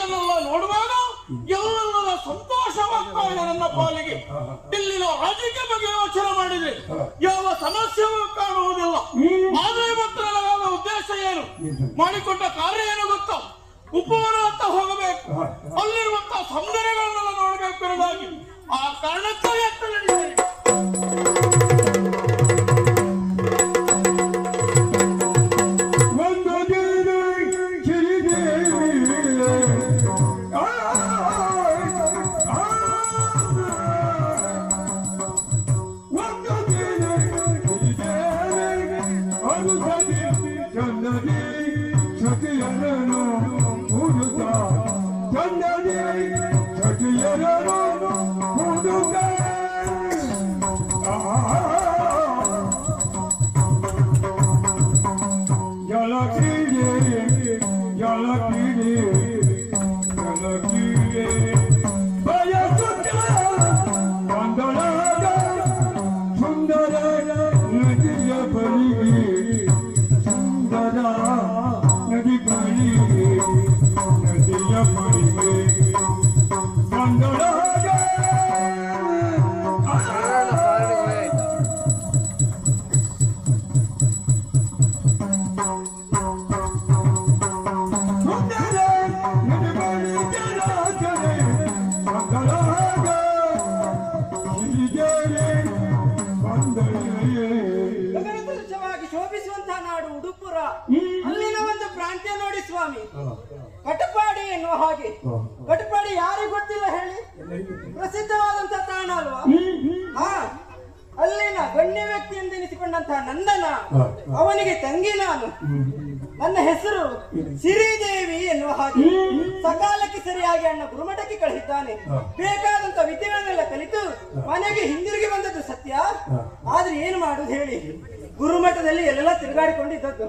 ಇದನ್ನೆಲ್ಲ ನೋಡುವಾಗ ಎಲ್ಲೆಲ್ಲ ಸಂತೋಷವಾಗ್ತಾ ಇದೆ ನನ್ನ ಪಾಲಿಗೆ. ಇಲ್ಲಿನ ರಾಜಕೀಯ ಬಗ್ಗೆ ಯೋಚನೆ ಮಾಡಿದ್ರೆ. ಯಾವ ಸಮಸ್ಯೆಯೂ ಕಾಣುವುದಿಲ್ಲ. ಮಾದರಿ ಮಾತ್ರ ನನಗಾದ ಉದ್ದೇಶ ಏನು? ಮಾಡಿಕೊಂಡ ಕಾರ್ಯ ಏನು ಗೊತ್ತಾ? ಉಪವನ ಅಂತ ಹೋಗಬೇಕು. ಅಲ್ಲಿರುವಂತಹ ಸೌಂದರ್ಯಗಳನ್ನೆಲ್ಲ ನೋಡಬೇಕು ಆ ಆ ಕಾರಣಕ್ಕಾಗಿ ಅಂತ ಚಂದದಿ ಸತಿಯರನು ಹುಡುಗ ಚಂದದಿ ಶೋಭಿಸುವಂತಹ ನಾಡು ಉಡುಪುರ. ಅಲ್ಲಿನ ಒಂದು ನೋಡಿ ಸ್ವಾಮಿ. ಕಟಪಾಡಿ ಎನ್ನುವ ಹಾಗೆ. ಕಟಪಾಡಿ ಯಾರಿಗೂ ಗೊತ್ತಿಲ್ಲ ಹೇಳಿ? ಪ್ರಸಿದ್ಧವಾದಂತ ತಾಣ ಅಲ್ವಾ? ಹಾ. ಅಲ್ಲಿನ ಗಣ್ಯ ವ್ಯಕ್ತಿ ಎಂದು ಎನಿಸಿಕೊಂಡಂತಹ ನಂದನ ಅವನಿಗೆ ತಂಗಿ ನಾನು. ನನ್ನ ಹೆಸರು ಸಿರಿದೇವಿ ಎನ್ನುವ ಹಾಗೆ. ಸಕಾಲಕ್ಕೆ ಸರಿಯಾಗಿ ಅಣ್ಣ ಗುರುಮಠಕ್ಕೆ ಕಳಿಸಿದ್ದಾನೆ. ಬೇಕಾದಂತ ವಿದ್ಯೆಗಳನ್ನೆಲ್ಲ ಕಲಿತು ಮನೆಗೆ ಹಿಂದಿರುಗಿ ಬಂದದ್ದು ಸತ್ಯ. ಆದ್ರೆ ಏನು ಮಾಡುದು ಹೇಳಿ? ಗುರುಮಠದಲ್ಲಿ ಎಲ್ಲೆಲ್ಲ ತಿರುಗಾಡಿಕೊಂಡಿದ್ದದ್ದು.